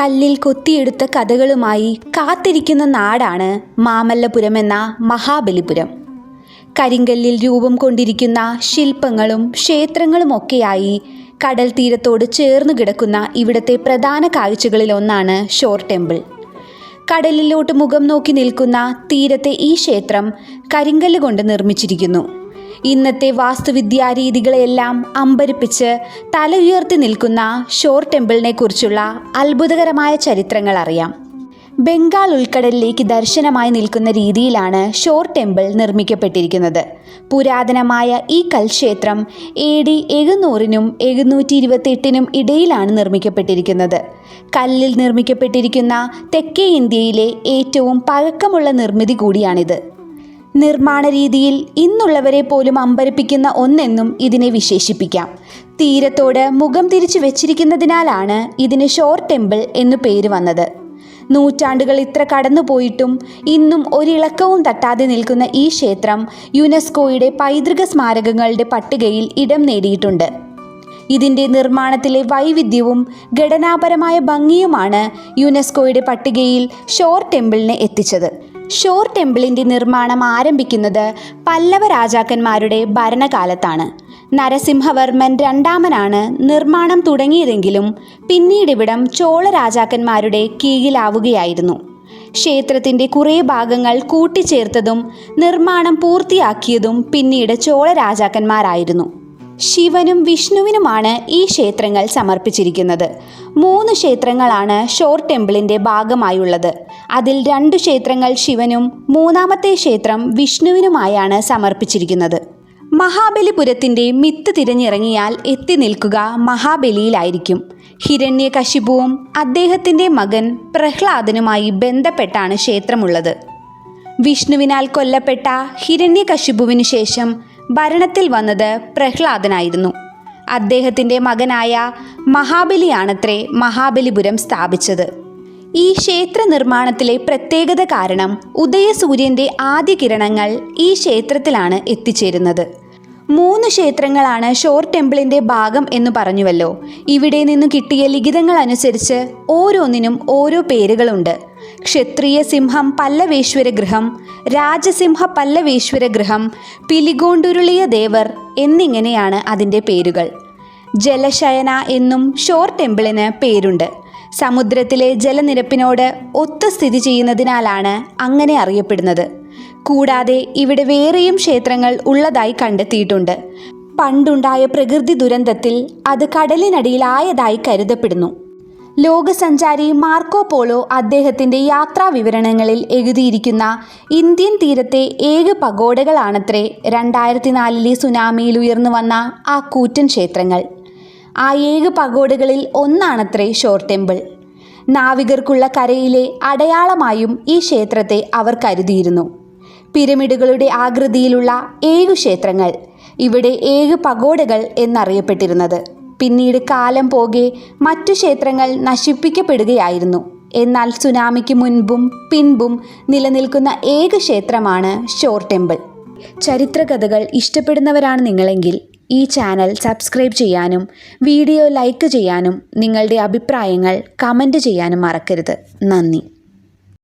കല്ലിൽ കൊത്തിയെടുത്ത കഥകളുമായി കാത്തിരിക്കുന്ന നാടാണ് മാമല്ലപുരം എന്ന മഹാബലിപുരം. കരിങ്കല്ലിൽ രൂപം കൊണ്ടിരിക്കുന്ന ശില്പങ്ങളും ക്ഷേത്രങ്ങളുമൊക്കെയായി കടൽ തീരത്തോട് ചേർന്ന് കിടക്കുന്ന ഇവിടുത്തെ പ്രധാന കാഴ്ചകളിലൊന്നാണ് ഷോർ ടെമ്പിൾ. കടലിലോട്ട് മുഖം നോക്കി നിൽക്കുന്ന തീരത്തെ ഈ ക്ഷേത്രം കരിങ്കല്ല് കൊണ്ട് നിർമ്മിച്ചിരിക്കുന്നു. ഇന്നത്തെ വാസ്തുവിദ്യാ വാസ്തുവിദ്യാരീതികളെല്ലാം അമ്പരിപ്പിച്ച് തല ഉയർത്തി നിൽക്കുന്ന ഷോർ ടെമ്പിളിനെ കുറിച്ചുള്ള അത്ഭുതകരമായ ചരിത്രങ്ങൾ അറിയാം. ബംഗാൾ ഉൾക്കടലിലേക്ക് ദർശനമായി നിൽക്കുന്ന രീതിയിലാണ് ഷോർ ടെമ്പിൾ നിർമ്മിക്കപ്പെട്ടിരിക്കുന്നത്. പുരാതനമായ ഈ കൽക്ഷേത്രം എ ഡി എഴുന്നൂറിനും എഴുന്നൂറ്റി ഇരുപത്തെട്ടിനും ഇടയിലാണ് നിർമ്മിക്കപ്പെട്ടിരിക്കുന്നത്. കല്ലിൽ നിർമ്മിക്കപ്പെട്ടിരിക്കുന്ന തെക്കേ ഇന്ത്യയിലെ ഏറ്റവും പഴക്കമുള്ള നിർമ്മിതി കൂടിയാണിത്. നിർമ്മാണ രീതിയിൽ ഇന്നുള്ളവരെ പോലും അമ്പരപ്പിക്കുന്ന ഒന്നെന്നും ഇതിനെ വിശേഷിപ്പിക്കാം. തീരത്തോട് മുഖം തിരിച്ചു വെച്ചിരിക്കുന്നതിനാലാണ് ഇതിന് ഷോർ ടെമ്പിൾ എന്നു പേര് വന്നത്. നൂറ്റാണ്ടുകൾ ഇത്ര കടന്നുപോയിട്ടും ഇന്നും ഒരിളക്കവും തട്ടാതെ നിൽക്കുന്ന ഈ ക്ഷേത്രം യുനെസ്കോയുടെ പൈതൃക സ്മാരകങ്ങളുടെ പട്ടികയിൽ ഇടം നേടിയിട്ടുണ്ട്. ഇതിന്റെ നിർമ്മാണത്തിലെ വൈവിധ്യവും ഘടനാപരമായ ഭംഗിയുമാണ് യുനെസ്കോയുടെ പട്ടികയിൽ ഷോർ ടെമ്പിളിനെ എത്തിച്ചത്. ഷോർ ടെമ്പിളിന്റെ നിർമ്മാണം ആരംഭിക്കുന്നത് പല്ലവ രാജാക്കന്മാരുടെ ഭരണകാലത്താണ്. നരസിംഹവർമ്മൻ രണ്ടാമനാണ് നിർമ്മാണം തുടങ്ങിയതെങ്കിലും പിന്നീട് ഇവിടം ചോള രാജാക്കന്മാരുടെ കീഴിലാവുകയായിരുന്നു. ക്ഷേത്രത്തിന്റെ കുറേ ഭാഗങ്ങൾ കൂട്ടിച്ചേർത്തതും നിർമ്മാണം പൂർത്തിയാക്കിയതും പിന്നീട് ചോള രാജാക്കന്മാരായിരുന്നു. ശിവനും വിഷ്ണുവിനുമാണ് ഈ ക്ഷേത്രങ്ങൾ സമർപ്പിച്ചിരിക്കുന്നത്. മൂന്ന് ക്ഷേത്രങ്ങളാണ് ഷോർ ടെമ്പിളിന്റെ ഭാഗമായുള്ളത്. അതിൽ രണ്ട് ക്ഷേത്രങ്ങൾ ശിവനും മൂന്നാമത്തെ ക്ഷേത്രം വിഷ്ണുവിനുമായാണ് സമർപ്പിച്ചിരിക്കുന്നത്. മഹാബലിപുരത്തിന്റെ മിത്ത് തിരഞ്ഞിറങ്ങിയാൽ എത്തി നിൽക്കുക മഹാബലിയിലായിരിക്കും. ഹിരണ്യകശിപുവും അദ്ദേഹത്തിന്റെ മകൻ പ്രഹ്ലാദനുമായി ബന്ധപ്പെട്ടാണ് ക്ഷേത്രമുള്ളത്. വിഷ്ണുവിനാൽ കൊല്ലപ്പെട്ട ഹിരണ്യകശിപുവിനു ശേഷം ഭരണത്തിൽ വന്നത് പ്രഹ്ലാദനായിരുന്നു. അദ്ദേഹത്തിന്റെ മകനായ മഹാബലിയാണത്രേ മഹാബലിപുരം സ്ഥാപിച്ചത്. ഈ ക്ഷേത്ര നിർമ്മാണത്തിലെ പ്രത്യേകത കാരണം ഉദയസൂര്യന്റെ ആദ്യ കിരണങ്ങൾ ഈ ക്ഷേത്രത്തിലാണ് എത്തിച്ചേരുന്നത്. മൂന്ന് ക്ഷേത്രങ്ങളാണ് ഷോർ ടെമ്പിളിന്റെ ഭാഗം എന്ന് പറഞ്ഞുവല്ലോ. ഇവിടെ നിന്ന് കിട്ടിയ ലിഖിതങ്ങൾ അനുസരിച്ച് ഓരോന്നിനും ഓരോ പേരുകളുണ്ട്. ക്ഷത്രിയ സിംഹം പല്ലവേശ്വര ഗൃഹം രാജസിംഹ പല്ലവേശ്വര ഗൃഹം പിലിഗോണ്ടുരുളിയ ദേവർ എന്നിങ്ങനെയാണ് അതിന്റെ പേരുകൾ. ജലശയന എന്നും ഷോർ ടെമ്പിളിന് പേരുണ്ട്. സമുദ്രത്തിലെ ജലനിരപ്പിനോട് ഒത്തു സ്ഥിതി ചെയ്യുന്നതിനാലാണ് അങ്ങനെ അറിയപ്പെടുന്നത്. കൂടാതെ ഇവിടെ വേറെയും ക്ഷേത്രങ്ങൾ ഉള്ളതായി കണ്ടെത്തിയിട്ടുണ്ട്. പണ്ടുണ്ടായ പ്രകൃതി ദുരന്തത്തിൽ അത് കടലിനടിയിലായതായി കരുതപ്പെടുന്നു. ലോകസഞ്ചാരി മാർക്കോ പോളോ അദ്ദേഹത്തിന്റെ യാത്രാ വിവരണങ്ങളിൽ എഴുതിയിരിക്കുന്ന ഇന്ത്യൻ തീരത്തെ ഏക പഗോഡകളാണത്രേ രണ്ടായിരത്തി നാലിലെ സുനാമിയിൽ ഉയർന്നു വന്ന ആ കൂറ്റൻ ക്ഷേത്രങ്ങൾ. ആ ഏക പഗോഡകളിൽ ഒന്നാണത്രേ ഷോർ ടെമ്പിൾ. നാവികർക്കുള്ള കരയിലെ അടയാളമായും ഈ ക്ഷേത്രത്തെ അവർ കരുതിയിരുന്നു. പിരമിഡുകളുടെ ആകൃതിയിലുള്ള ഏഴു ക്ഷേത്രങ്ങൾ. ഇവിടെ ഏഴ് പഗോഡകൾ എന്നറിയപ്പെട്ടിരുന്നത്. പിന്നീട് കാലം പോകെ മറ്റു ക്ഷേത്രങ്ങൾ നശിപ്പിക്കപ്പെടുകയായിരുന്നു. എന്നാൽ സുനാമിക്ക് മുൻപും പിൻപും നിലനിൽക്കുന്ന ഏക ക്ഷേത്രമാണ് ഷോർ ടെമ്പിൾ. ചരിത്രകഥകൾ ഇഷ്ടപ്പെടുന്നവരാണ് നിങ്ങളെങ്കിൽ ഈ ചാനൽ സബ്സ്ക്രൈബ് ചെയ്യാനും വീഡിയോ ലൈക്ക് ചെയ്യാനും നിങ്ങളുടെ അഭിപ്രായങ്ങൾ കമന്റ് ചെയ്യാനും മറക്കരുത്. നന്ദി.